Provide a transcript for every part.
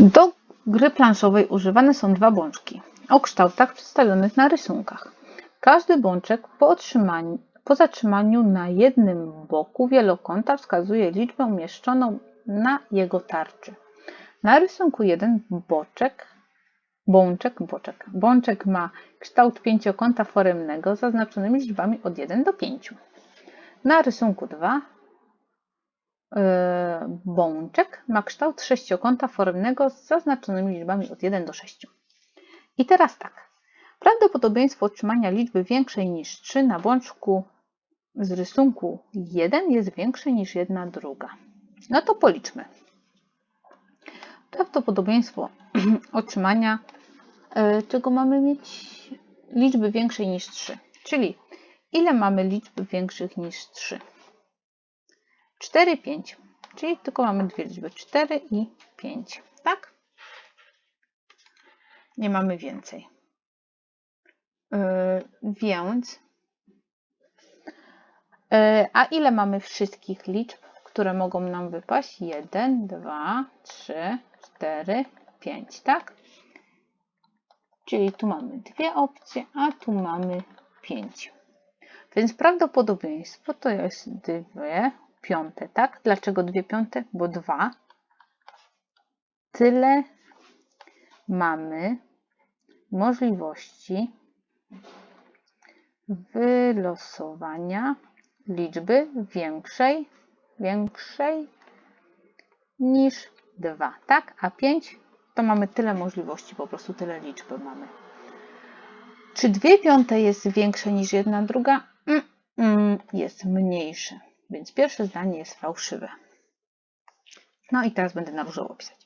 Do gry planszowej używane są dwa bączki o kształtach przedstawionych na rysunkach. Każdy bączek po, po zatrzymaniu na jednym boku wielokąta wskazuje liczbę umieszczoną na jego tarczy. Na rysunku jeden boczek, bączek, boczek, bączek ma kształt pięciokąta foremnego zaznaczonymi liczbami od 1 do 5. Na rysunku 2 bączek ma kształt sześciokąta foremnego z zaznaczonymi liczbami od 1 do 6. I teraz tak. Prawdopodobieństwo otrzymania liczby większej niż 3 na bączku z rysunku 1 jest większe niż jedna druga. No to policzmy. Prawdopodobieństwo otrzymania e, czego mamy mieć liczby większej niż 3. Czyli ile mamy liczb większych niż 3? 4, 5. Czyli tylko mamy dwie liczby 4 i 5. Tak? Nie mamy więcej. Yy, więc yy, a ile mamy wszystkich liczb, które mogą nam wypaść? 1, 2, 3, 4, 5, tak? Czyli tu mamy dwie opcje, a tu mamy 5. Więc prawdopodobieństwo to jest 2 piąte, tak? Dlaczego dwie piąte? Bo 2. Tyle mamy możliwości wylosowania liczby większej, większej niż 2, tak? A 5 to mamy tyle możliwości, po prostu tyle liczby mamy. Czy 2 piąte jest większe niż jedna druga? Mm, mm, jest mniejsze, więc pierwsze zdanie jest fałszywe. No i teraz będę na różowo pisać.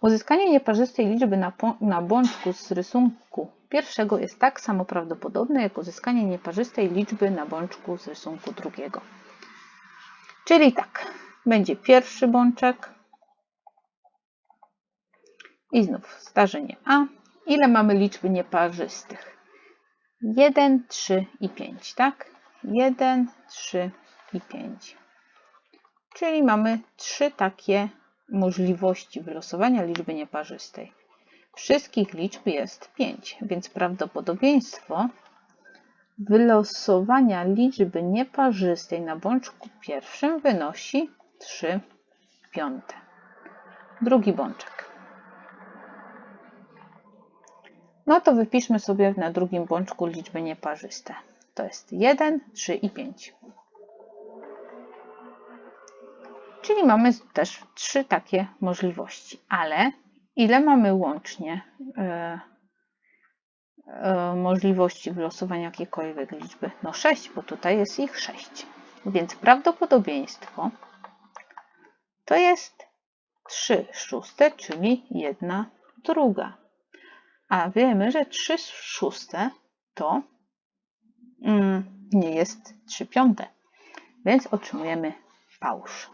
Uzyskanie nieparzystej liczby na, na bączku z rysunku pierwszego jest tak samo prawdopodobne, jak uzyskanie nieparzystej liczby na bączku z rysunku drugiego. Czyli tak, będzie pierwszy bączek i znów zdarzenie A. Ile mamy liczby nieparzystych? 1, 3 i 5, tak? 1, 3 i 5. Czyli mamy trzy takie możliwości wylosowania liczby nieparzystej. Wszystkich liczb jest 5, więc prawdopodobieństwo wylosowania liczby nieparzystej na bączku pierwszym wynosi 3 piąte. Drugi bączek. No to wypiszmy sobie na drugim bączku liczby nieparzyste. To jest 1, 3 i 5. Czyli mamy też trzy takie możliwości, ale ile mamy łącznie e, e, możliwości wylosowania jakiejkolwiek liczby? No 6, bo tutaj jest ich 6. Więc prawdopodobieństwo to jest 3 szóste, czyli 1 druga. A wiemy, że 3 szóste to mm, nie jest 3 piąte, więc otrzymujemy fałsz.